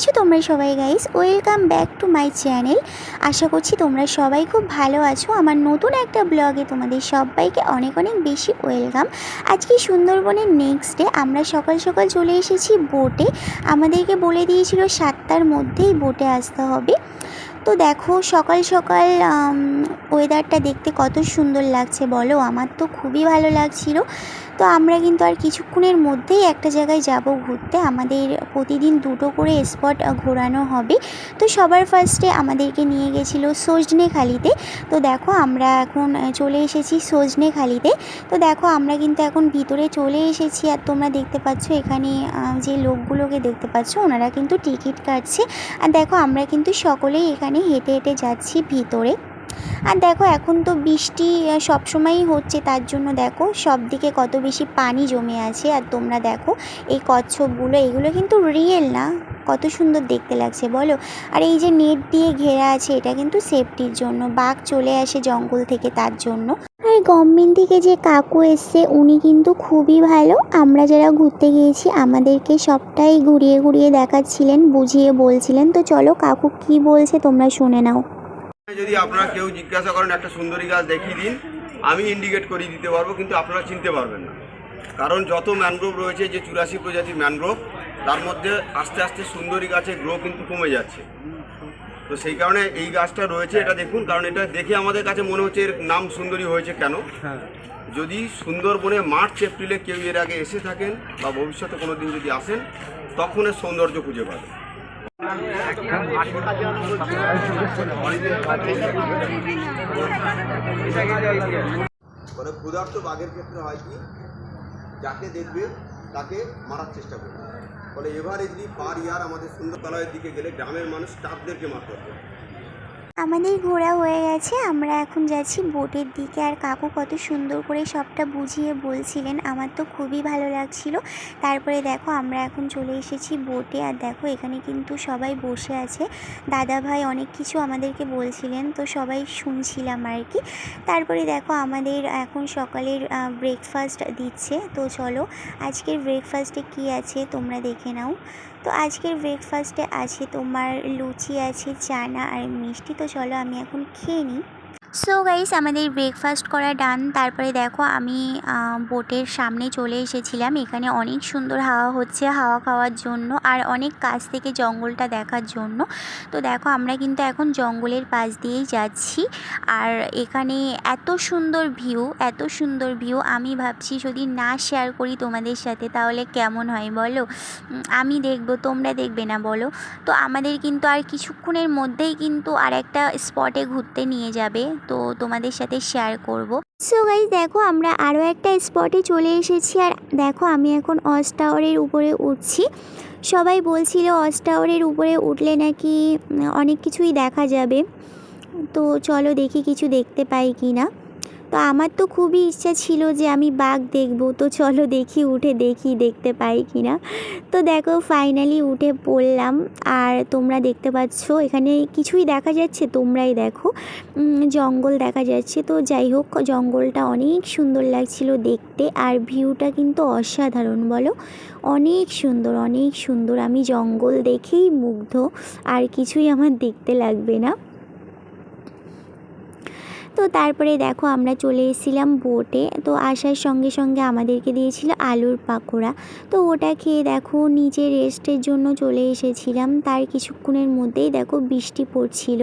আছো তোমরা সবাই guys welcome back to my channel আশা করছি তোমরা সবাই খুব ভালো আছো। আমার নতুন একটা ব্লগে তোমাদের সবাইকে অনেক অনেক বেশি ওয়েলকাম আজকে সুন্দরবনের নেক্সট ডে আমরা সকাল সকাল চলে এসেছি বোটে আমাদেরকে বলে দিয়েছিল সাতটার মধ্যেই বোটে আসতে হবে। তো দেখো, সকাল সকাল ওয়েদারটা দেখতে কত সুন্দর লাগছে, বলো? আমার তো খুবই ভালো লাগছিল। তো আমরা কিন্তু আর কিছুক্ষণের মধ্যেই একটা জায়গায় যাব ঘুরতে। আমাদের প্রতিদিন দুটো করে স্পট ঘোরানো হবে। তো সবার ফার্স্টে আমাদেরকে নিয়ে গেছিল সজনেখালিতে তো দেখো আমরা এখন চলে এসেছি সজনেখালিতে তো দেখো আমরা কিন্তু এখন ভিতরে চলে এসেছি আর তোমরা দেখতে পাচ্ছ এখানে যে লোকগুলোকে দেখতে পাচ্ছ ওনারা কিন্তু টিকিট কাটছে। আর দেখো আমরা কিন্তু সকলেই এখানে হেঁটে হেঁটে যাচ্ছি ভিতরে। আর দেখো, এখন তো বৃষ্টি সবসময়ই হচ্ছে, তার জন্য দেখো সব দিকে কত বেশি পানি জমে আছে। আর তোমরা দেখো, এই কচ্ছপগুলো, এগুলো কিন্তু রিয়েল না। কত সুন্দর দেখতে লাগছে, বলো? আর এই যে নেট দিয়ে ঘেরা আছে, এটা কিন্তু সেফটির জন্য। বাঘ চলে আসে জঙ্গল থেকে তার জন্য। আর গভর্নমেন্ট থেকে যে কাকু এসছে, উনি কিন্তু খুবই ভালো। আমরা যারা ঘুরতে গিয়েছি, আমাদেরকে সবটাই ঘুরিয়ে ঘুরিয়ে দেখাচ্ছিলেন, বুঝিয়ে বলছিলেন। তো চলো, কাকু কি বলছে তোমরা শুনে নাও। যদি আপনারা কেউ জিজ্ঞাসা করেন একটা সুন্দরী গাছ দেখিয়ে দিন আমি ইন্ডিকেট করিয়ে দিতে পারব কিন্তু আপনারা চিনতে পারবেন না। কারণ যত ম্যানগ্রোভ রয়েছে যে চুরাশি প্রজাতির ম্যানগ্রোভ তার মধ্যে আস্তে আস্তে সুন্দরী গাছের গ্রো কিন্তু কমে যাচ্ছে। তো সেই কারণে এই গাছটা রয়েছে এটা দেখুন কারণ এটা দেখে আমাদের কাছে মনে হচ্ছে এর নাম সুন্দরী হয়েছে কেন? যদি সুন্দরবনে মার্চ এপ্রিলে কেউ এর আগে এসে থাকেন বা ভবিষ্যতে কোনো দিন যদি আসেন তখন এর সৌন্দর্য খুঁজে পাবেন। মানে ক্ষুধার্ত বাঘের ক্ষেত্রে হয় কি? যাকে দেখবে তাকে মারার চেষ্টা করবে। ফলে এভারেজলি পার ইয়ার আমাদের সুন্দরতলায়ের দিকে গেলে গ্রামের মানুষ স্টাফদেরকে মারতে হবে আমাদের ঘোরা হয়ে গেছে। আমরা এখন যাচ্ছি বোটের দিকে। আর কাকু কত সুন্দর করে সবটা বুঝিয়ে বলছিলেন। আমার তো খুবই ভালো লাগছিল। তারপরে দেখো, আমরা এখন চলে এসেছি বোটে। আর দেখো, এখানে কিন্তু সবাই বসে আছে। দাদা ভাই অনেক কিছু আমাদেরকে বলছিলেন, তো সবাই শুনছিলাম আর কি। তারপরে দেখো, আমাদের এখন সকালের ব্রেকফাস্ট দিচ্ছে। তো চলো, আজকের ব্রেকফাস্টে কি আছে তোমরা দেখে নাও। তো আজকের ব্রেকফাস্টে আছে তোমার লুচি আছে, চানা আর মিষ্টি। তো চলো আমি এখন খেয়ে নিই। সো গাইস আমাদের ব্রেকফাস্ট করা ডান তারপরে দেখো আমি বোটের সামনে চলে এসেছিলাম। এখানে অনেক সুন্দর হাওয়া হচ্ছে হাওয়া খাওয়ার জন্য আর অনেক কাছ থেকে জঙ্গলটা দেখার জন্য। তো দেখো আমরা কিন্তু এখন জঙ্গলের পাশ দিয়েই যাচ্ছি। আর এখানে এত সুন্দর ভিউ এত সুন্দর ভিউ আমি ভাবছি যদি না শেয়ার করি তোমাদের সাথে তাহলে কেমন হয় বলো? আমি দেখব, তোমরা দেখবে না বলো? তো আমাদের কিন্তু আর কিছুক্ষণের মধ্যেই কিন্তু আর একটা স্পটে ঘুরতে নিয়ে যাবে। তো তোমাদের সাথে শেয়ার করব। সো গাইজ দেখো আমরা আরও একটা স্পটে চলে এসেছি আর দেখো আমি এখন অস টাওয়ারের উপরে উঠছি। সবাই বলছিল অস টাওয়ারের উপরে উঠলে নাকি অনেক কিছুই দেখা যাবে। তো চলো দেখি কিছু দেখতে পাই কি না তো আমার তো খুবই ইচ্ছা ছিল যে আমি বাঘ দেখব। তো চলো দেখি, উঠে দেখি দেখতে পাই কি না তো দেখো ফাইনালি উঠে পড়লাম। আর তোমরা দেখতে পাচ্ছ, এখানে কিছুই দেখা যাচ্ছে, তোমরাই দেখো। জঙ্গল দেখা যাচ্ছে। তো যাই হোক, জঙ্গলটা অনেক সুন্দর লাগছিল দেখতে। আর ভিউটা কিন্তু অসাধারণ, বলো? অনেক সুন্দর অনেক সুন্দর। আমি জঙ্গল দেখেই মুগ্ধ। আর কিছুই আমার দেখতে লাগবে না। তো তারপরে দেখো আমরা চলে এসেছিলাম বোটে তো আসার সঙ্গে সঙ্গে আমাদেরকে দিয়েছিল আলুর পাকোড়া। তো ওটা খেয়ে দেখো নিচে রেস্টের জন্য চলে এসেছিলাম। তার কিছুক্ষণের মধ্যেই দেখো বৃষ্টি পড়ছিল।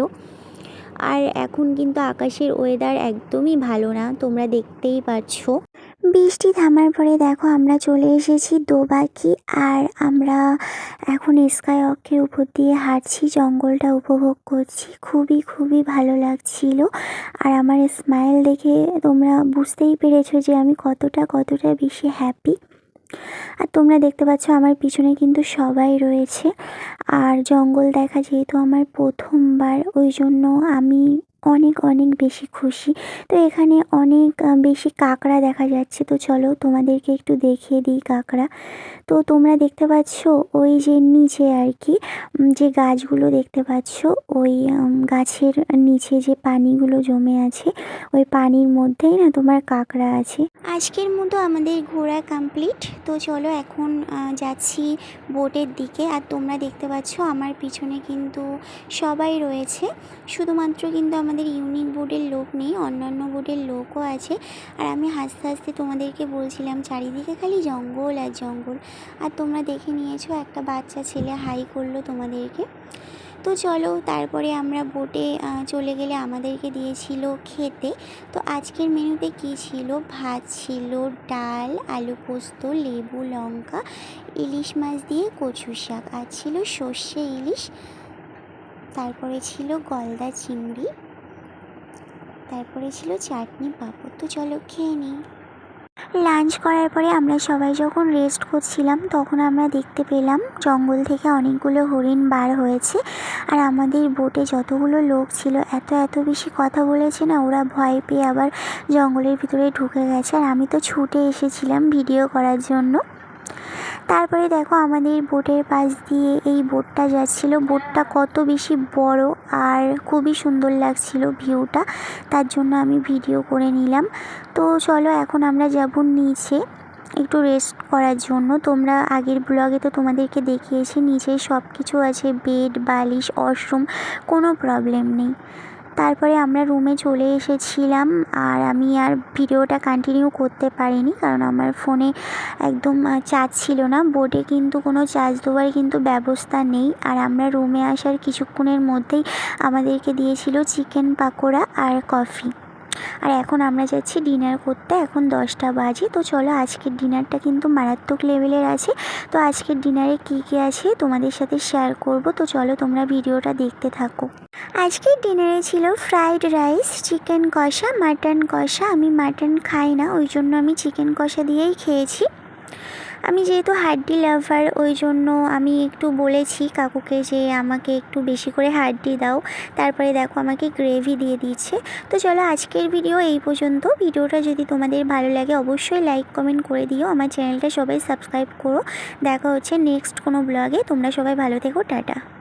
আর এখন কিন্তু আকাশের ওয়েদার একদমই ভালো না, তোমরা দেখতেই পাচ্ছ বৃষ্টি থামার পরে দেখো আমরা চলে এসেছি দোবাকি, আর আমরা এখন স্কাই অক্ষের উপর দিয়ে হাঁটছি, জঙ্গলটা উপভোগ করছি। খুবই খুবই ভালো লাগছিল। আর আমার স্মাইল দেখে তোমরা বুঝতেই পেরেছ যে আমি কতটা কতটা বেশি হ্যাপি আর তোমরা দেখতে পাচ্ছ আমার পিছনে কিন্তু সবাই রয়েছে। আর জঙ্গল দেখা যেহেতু আমার প্রথমবার, ওই জন্য আমি অনেক অনেক বেশি খুশি। তো এখানে অনেক বেশি কাঁকড়া দেখা যাচ্ছে। তো চলো তোমাদেরকে একটু দেখিয়ে দিই কাঁকড়া। তো তোমরা দেখতে পাচ্ছ ওই যে নিচে আর কি যে গাছগুলো দেখতে পাচ্ছ, ওই গাছের নিচে যে পানিগুলো জমে আছে, ওই পানির মধ্যেই না তোমার কাঁকড়া আছে। আজকের মতো আমাদের ঘোরা কমপ্লিট তো চলো এখন যাচ্ছি বোটের দিকে। আর তোমরা দেখতে পাচ্ছ আমার পিছনে কিন্তু সবাই রয়েছে। শুধুমাত্র কিন্তু আমাদের ইউনিক বোর্ডের লোক নেই, অন্যান্য বোর্ডের লোকও আছে। আর আমি হাসতে হাসতে তোমাদেরকে বলছিলাম, চারিদিকে খালি জঙ্গল আর জঙ্গল। আর তোমরা দেখে নিয়েছো, একটা বাচ্চা ছেলে হাই করল তোমাদেরকে। তো চলো, তারপরে আমরা বোটে চলে গেলে আমাদেরকে দিয়েছিল খেতে। তো আজকের মেনুতে কি ছিল? ভাত ছিল, ডাল, আলু পোস্ত, লেবু, লঙ্কা, ইলিশ মাছ দিয়ে কচু শাক। আর ছিল সর্ষে ইলিশ, তারপরে ছিল গলদা চিংড়ি। তারপরে ছিল চাটনি, পাঁপড় তো চলো খেয়ে নিই। লাঞ্চ করার পরে আমরা সবাই যখন রেস্ট করছিলাম, তখন আমরা দেখতে পেলাম জঙ্গল থেকে অনেকগুলো হরিণ বার হয়েছে আর আমাদের বোটে যতগুলো লোক ছিল, এত এত বেশি কথা বলেছে না, ওরা ভয় পেয়ে আবার জঙ্গলের ভিতরে ঢুকে গেছে। আর আমি তো ছুটে এসেছিলাম ভিডিও করার জন্য। তারপরে দেখো আমাদের বোটের পাশ দিয়ে এই বোটটা যাচ্ছিল। বোটটা কত বেশি বড় আর খুবই সুন্দর লাগছিল ভিউটা। তার জন্য আমি ভিডিও করে নিলাম। তো চলো এখন আমরা যাব নিচে একটু রেস্ট করার জন্য। তোমরা আগের ব্লগে তো তোমাদেরকে দেখিয়েছি, নিচে সব কিছু আছে বেড বালিশ ওয়াশরুম কোনো প্রবলেম নেই। তারপরে আমরা রুমে চলে এসেছিলাম আর আমি আর ভিডিওটা কন্টিনিউ করতে পারিনি কারণ আমার ফোনে একদম চার্জ ছিল না। বোর্ডে কিন্তু কোনো চার্জ দেওয়ার কিন্তু ব্যবস্থা নেই। আর আমরা রুমে আসার কিছুক্ষণের মধ্যেই আমাদেরকে দিয়েছিল চিকেন পাকোড়া আর কফি আর এখন আমরা যাচ্ছি ডিনার করতে, এখন দশটা বাজে। তো চলো আজকের ডিনারটা কিন্তু মারাত্মক লেভেলের আছে। তো আজকের ডিনারে কী কী আছে তোমাদের সাথে শেয়ার করব। তো চলো তোমরা ভিডিওটা দেখতে থাকো। আজকের ডিনারে ছিল ফ্রাইড রাইস চিকেন কষা মাটন কষা। আমি মাটন খাই না, ওই জন্য আমি চিকেন কষা দিয়েই খেয়েছি। আমি যেহেতু হাড্ডি লাভার, ওই জন্য আমি একটু বলেছি কাকুকে যে আমাকে একটু বেশি করে হাড্ডি দাও। তারপরে দেখো আমাকে গ্রেভি দিয়ে দিচ্ছে। তো চলো আজকের ভিডিও এই পর্যন্ত। ভিডিওটা যদি তোমাদের ভালো লাগে অবশ্যই লাইক, কমেন্ট করে দিও। আমার চ্যানেলটা সবাই সাবস্ক্রাইব করো। দেখা হচ্ছে নেক্সট কোনো ব্লগে। তোমরা সবাই ভালো থেকো। টাটা।